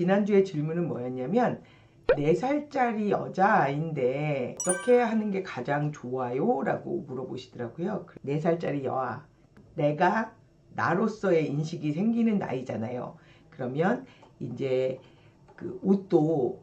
지난주에 질문은 뭐였냐면 4살짜리 여자아이인데 어떻게 하는 게 가장 좋아요? 라고 물어보시더라고요. 4살짜리 여아. 내가 나로서의 인식이 생기는 나이잖아요. 그러면 이제 그 옷도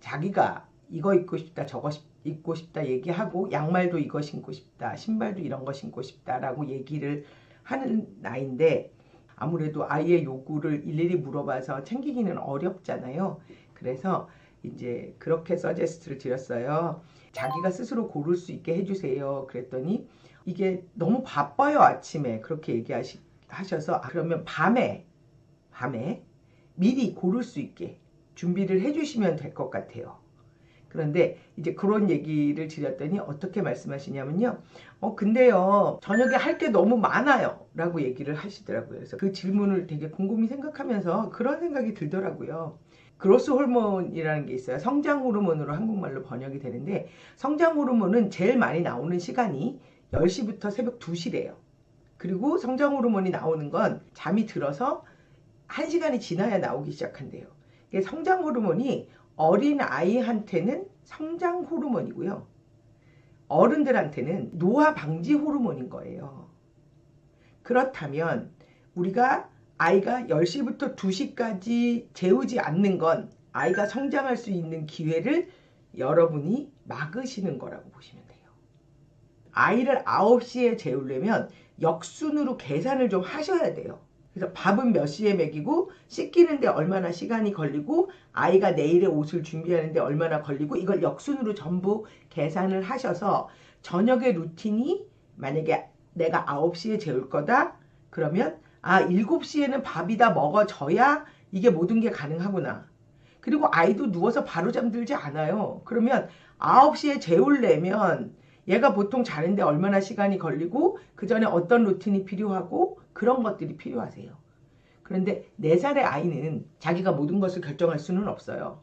자기가 이거 입고 싶다 저거 시- 입고 싶다 얘기하고 양말도 이거 신고 싶다 신발도 이런 거 신고 싶다라고 얘기를 하는 나이인데 아무래도 아이의 요구를 일일이 물어봐서 챙기기는 어렵잖아요. 그래서 이제 그렇게 서제스트를 드렸어요. 자기가 스스로 고를 수 있게 해주세요. 그랬더니 이게 너무 바빠요 아침에 그렇게 얘기하셔서 아, 그러면 밤에 밤에 미리 고를 수 있게 준비를 해주시면 될 것 같아요. 그런데 이제 그런 얘기를 드렸더니 어떻게 말씀하시냐면요. 어, 근데요, 저녁에 할 게 너무 많아요. 라고 얘기를 하시더라고요. 그래서 그 질문을 되게 곰곰이 생각하면서 그런 생각이 들더라고요. 그로스 호르몬이라는 게 있어요. 성장 호르몬으로 한국말로 번역이 되는데, 성장 호르몬은 제일 많이 나오는 시간이 10시부터 새벽 2시래요. 그리고 성장 호르몬이 나오는 건 잠이 들어서 1시간이 지나야 나오기 시작한대요. 성장 호르몬이 어린 아이한테는 성장 호르몬이고요. 어른들한테는 노화 방지 호르몬인 거예요. 그렇다면 우리가 아이가 10시부터 2시까지 재우지 않는 건 아이가 성장할 수 있는 기회를 여러분이 막으시는 거라고 보시면 돼요. 아이를 9시에 재우려면 역순으로 계산을 좀 하셔야 돼요. 그래서 밥은 몇 시에 먹이고 씻기는데 얼마나 시간이 걸리고 아이가 내일의 옷을 준비하는데 얼마나 걸리고 이걸 역순으로 전부 계산을 하셔서 저녁의 루틴이 만약에 내가 9시에 재울 거다? 그러면 아 7시에는 밥이 다 먹어져야 이게 모든 게 가능하구나. 그리고 아이도 누워서 바로 잠들지 않아요. 그러면 9시에 재우려면 얘가 보통 자는데 얼마나 시간이 걸리고 그 전에 어떤 루틴이 필요하고 그런 것들이 필요하세요. 그런데 4살의 아이는 자기가 모든 것을 결정할 수는 없어요.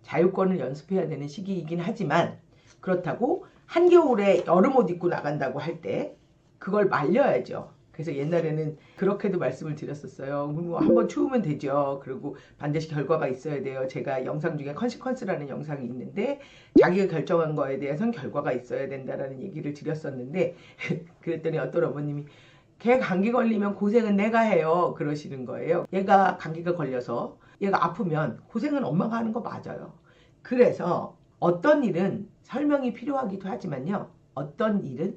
자율권을 연습해야 되는 시기이긴 하지만 그렇다고 한겨울에 여름 옷 입고 나간다고 할 때 그걸 말려야죠. 그래서 옛날에는 그렇게도 말씀을 드렸었어요. 뭐 한번 추우면 되죠. 그리고 반드시 결과가 있어야 돼요. 제가 영상 중에 컨시퀀스라는 영상이 있는데 자기가 결정한 거에 대해서는 결과가 있어야 된다라는 얘기를 드렸었는데 그랬더니 어떤 어머님이 걔 감기 걸리면 고생은 내가 해요. 그러시는 거예요. 얘가 감기가 걸려서 얘가 아프면 고생은 엄마가 하는 거 맞아요. 그래서 어떤 일은 설명이 필요하기도 하지만요. 어떤 일은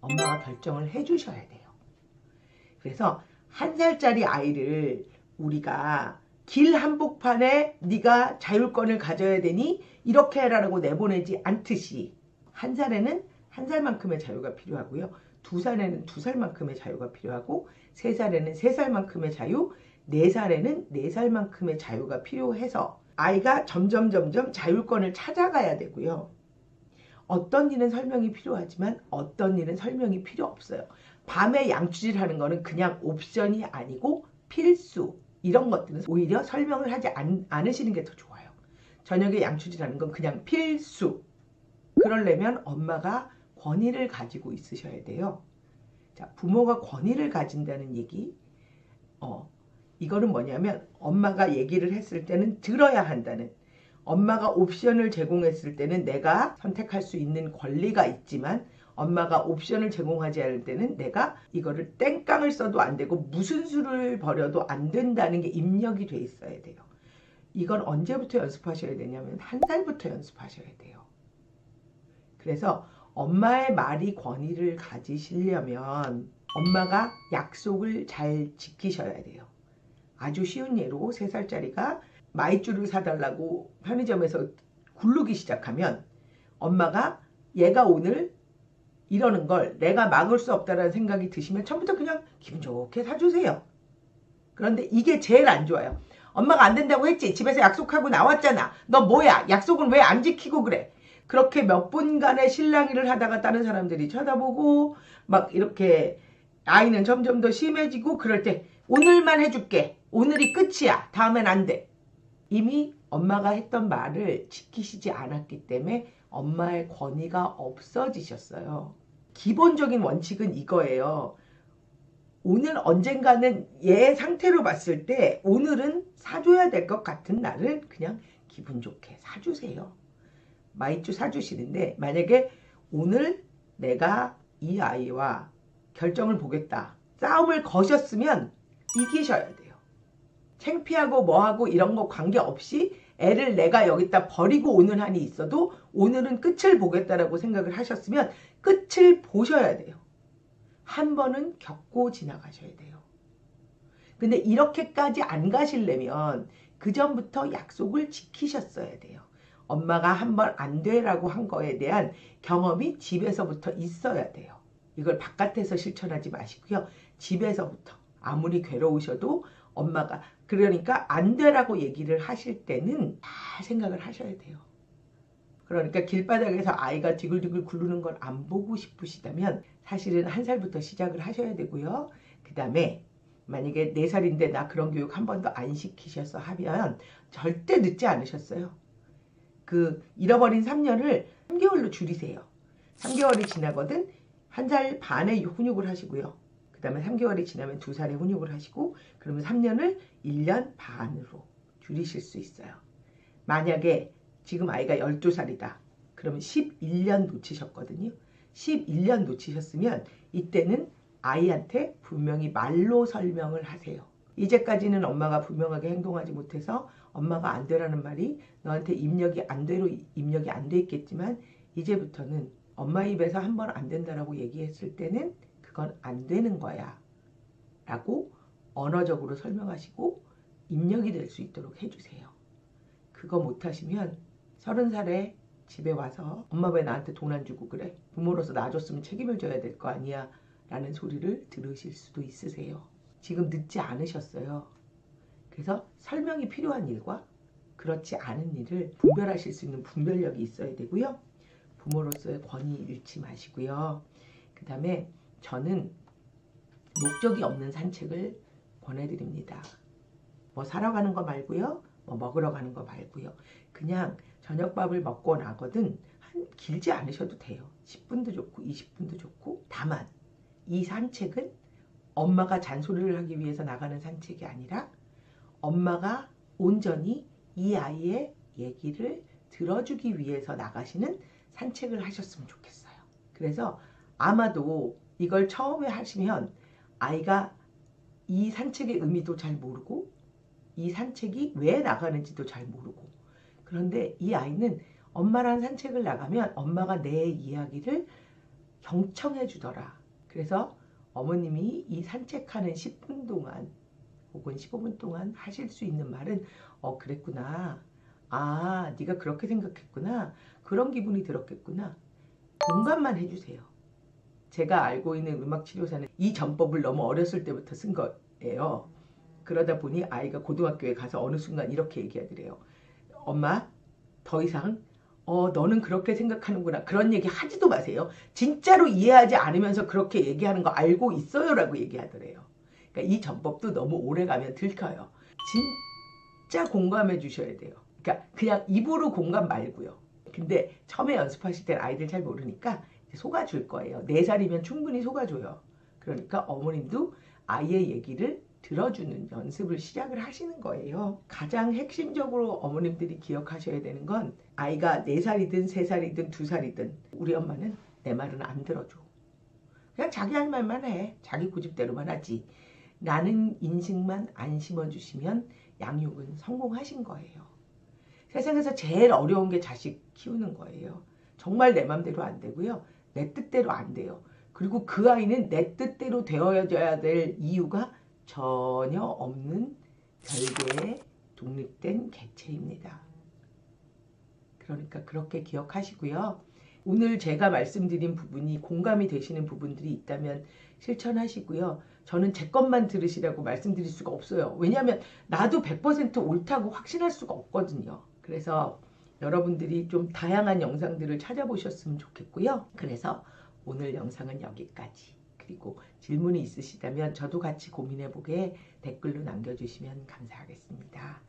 엄마가 결정을 해주셔야 돼요. 그래서 한 살짜리 아이를 우리가 길 한복판에 네가 자율권을 가져야 되니 이렇게 해라라고 내보내지 않듯이 한 살에는 한 살만큼의 자유가 필요하고요. 두 살에는 두 살만큼의 자유가 필요하고 세 살에는 세 살만큼의 자유, 네 살에는 네 살만큼의 자유가 필요해서 아이가 점점 점점 자율권을 찾아가야 되고요. 어떤 일은 설명이 필요하지만 어떤 일은 설명이 필요 없어요. 밤에 양치질 하는 거는 그냥 옵션이 아니고 필수. 이런 것들은 오히려 설명을 하지 않, 않으시는 게 더 좋아요. 저녁에 양치질 하는 건 그냥 필수. 그러려면 엄마가 권위를 가지고 있으셔야 돼요. 자, 부모가 권위를 가진다는 얘기. 어, 이거는 뭐냐면 엄마가 얘기를 했을 때는 들어야 한다는 엄마가 옵션을 제공했을 때는 내가 선택할 수 있는 권리가 있지만 엄마가 옵션을 제공하지 않을 때는 내가 이거를 땡깡을 써도 안 되고 무슨 수를 버려도 안 된다는 게 입력이 돼 있어야 돼요. 이건 언제부터 연습하셔야 되냐면 한 살부터 연습하셔야 돼요. 그래서 엄마의 말이 권위를 가지시려면 엄마가 약속을 잘 지키셔야 돼요. 아주 쉬운 예로 3살짜리가 마이쮸를 사달라고 편의점에서 굴르기 시작하면 엄마가 얘가 오늘 이러는 걸 내가 막을 수 없다라는 생각이 드시면 처음부터 그냥 기분 좋게 사주세요. 그런데 이게 제일 안 좋아요. 엄마가 안 된다고 했지. 집에서 약속하고 나왔잖아. 너 뭐야? 약속은 왜 안 지키고 그래? 그렇게 몇 분간의 실랑이를 하다가 다른 사람들이 쳐다보고 막 이렇게 아이는 점점 더 심해지고 그럴 때 오늘만 해줄게. 오늘이 끝이야. 다음엔 안 돼. 이미 엄마가 했던 말을 지키시지 않았기 때문에 엄마의 권위가 없어지셨어요. 기본적인 원칙은 이거예요. 오늘 언젠가는 얘 상태로 봤을 때 오늘은 사줘야 될 것 같은 날을 그냥 기분 좋게 사주세요. 마이쮸 사주시는데 만약에 오늘 내가 이 아이와 결정을 보겠다. 싸움을 거셨으면 이기셔야 돼요. 창피하고 뭐하고 이런 거 관계없이 애를 내가 여기다 버리고 오는 한이 있어도 오늘은 끝을 보겠다라고 생각을 하셨으면 끝을 보셔야 돼요. 한 번은 겪고 지나가셔야 돼요. 근데 이렇게까지 안 가시려면 그 전부터 약속을 지키셨어야 돼요. 엄마가 한 번 안 돼라고 한 거에 대한 경험이 집에서부터 있어야 돼요. 이걸 바깥에서 실천하지 마시고요. 집에서부터 아무리 괴로우셔도 엄마가 그러니까 안 되라고 얘기를 하실 때는 다 생각을 하셔야 돼요. 그러니까 길바닥에서 아이가 디글디글 굴르는 걸 안 보고 싶으시다면 사실은 한 살부터 시작을 하셔야 되고요. 그 다음에 만약에 네 살인데 나 그런 교육 한 번도 안 시키셔서 하면 절대 늦지 않으셨어요. 그 잃어버린 3년을 3개월로 줄이세요. 3개월이 지나거든 한 살 반의 훈육을 하시고요. 그 다음에 3개월이 지나면 2살의 훈육을 하시고 그러면 3년을 1년 반으로 줄이실 수 있어요. 만약에 지금 아이가 12살이다. 그러면 11년 놓치셨거든요. 11년 놓치셨으면 이때는 아이한테 분명히 말로 설명을 하세요. 이제까지는 엄마가 분명하게 행동하지 못해서 엄마가 안 되라는 말이 너한테 입력이 안 되로 입력이 안 돼 있겠지만 이제부터는 엄마 입에서 한 번 안 된다라고 얘기했을 때는 그건 안 되는 거야. 라고 언어적으로 설명하시고 입력이 될 수 있도록 해주세요. 그거 못하시면 서른 살에 집에 와서 엄마 왜 나한테 돈 안 주고 그래? 부모로서 놔줬으면 책임을 져야 될 거 아니야? 라는 소리를 들으실 수도 있으세요. 지금 늦지 않으셨어요. 그래서 설명이 필요한 일과 그렇지 않은 일을 분별하실 수 있는 분별력이 있어야 되고요. 부모로서의 권위 잃지 마시고요. 그 다음에 저는 목적이 없는 산책을 권해드립니다. 뭐 사러 가는 거 말고요. 뭐 먹으러 가는 거 말고요. 그냥 저녁밥을 먹고 나거든 한 길지 않으셔도 돼요. 10분도 좋고 20분도 좋고 다만 이 산책은 엄마가 잔소리를 하기 위해서 나가는 산책이 아니라 엄마가 온전히 이 아이의 얘기를 들어주기 위해서 나가시는 산책을 하셨으면 좋겠어요. 그래서 아마도 이걸 처음에 하시면 아이가 이 산책의 의미도 잘 모르고 이 산책이 왜 나가는지도 잘 모르고 그런데 이 아이는 엄마랑 산책을 나가면 엄마가 내 이야기를 경청해 주더라. 그래서 어머님이 이 산책하는 10분 동안 혹은 15분 동안 하실 수 있는 말은 어 그랬구나. 아 네가 그렇게 생각했구나. 그런 기분이 들었겠구나. 공감만 해주세요. 제가 알고 있는 음악치료사는 이 전법을 너무 어렸을 때부터 쓴 거예요. 그러다 보니 아이가 고등학교에 가서 어느 순간 이렇게 얘기하더래요. 엄마 더 이상 어 너는 그렇게 생각하는구나 그런 얘기 하지도 마세요. 진짜로 이해하지 않으면서 그렇게 얘기하는 거 알고 있어요 라고 얘기하더래요. 그러니까 이 전법도 너무 오래 가면 들켜요. 진짜 공감해 주셔야 돼요. 그러니까 그냥 입으로 공감 말고요. 근데 처음에 연습하실 때는 아이들 잘 모르니까 속아줄 거예요. 4살이면 충분히 속아줘요. 그러니까 어머님도 아이의 얘기를 들어주는 연습을 시작을 하시는 거예요. 가장 핵심적으로 어머님들이 기억하셔야 되는 건 아이가 4살이든 3살이든 2살이든 우리 엄마는 내 말은 안 들어줘. 그냥 자기 할 말만 해. 자기 고집대로만 하지. 나는 인식만 안 심어주시면 양육은 성공하신 거예요. 세상에서 제일 어려운 게 자식 키우는 거예요. 정말 내 맘대로 안 되고요. 내 뜻대로 안 돼요. 그리고 그 아이는 내 뜻대로 되어야 될 이유가 전혀 없는 별개의 독립된 개체입니다. 그러니까 그렇게 기억하시고요. 오늘 제가 말씀드린 부분이 공감이 되시는 부분들이 있다면 실천하시고요. 저는 제 것만 들으시라고 말씀드릴 수가 없어요. 왜냐하면 나도 100% 옳다고 확신할 수가 없거든요. 그래서 여러분들이 좀 다양한 영상들을 찾아보셨으면 좋겠고요. 그래서 오늘 영상은 여기까지. 그리고 질문이 있으시다면 저도 같이 고민해보게 댓글로 남겨주시면 감사하겠습니다.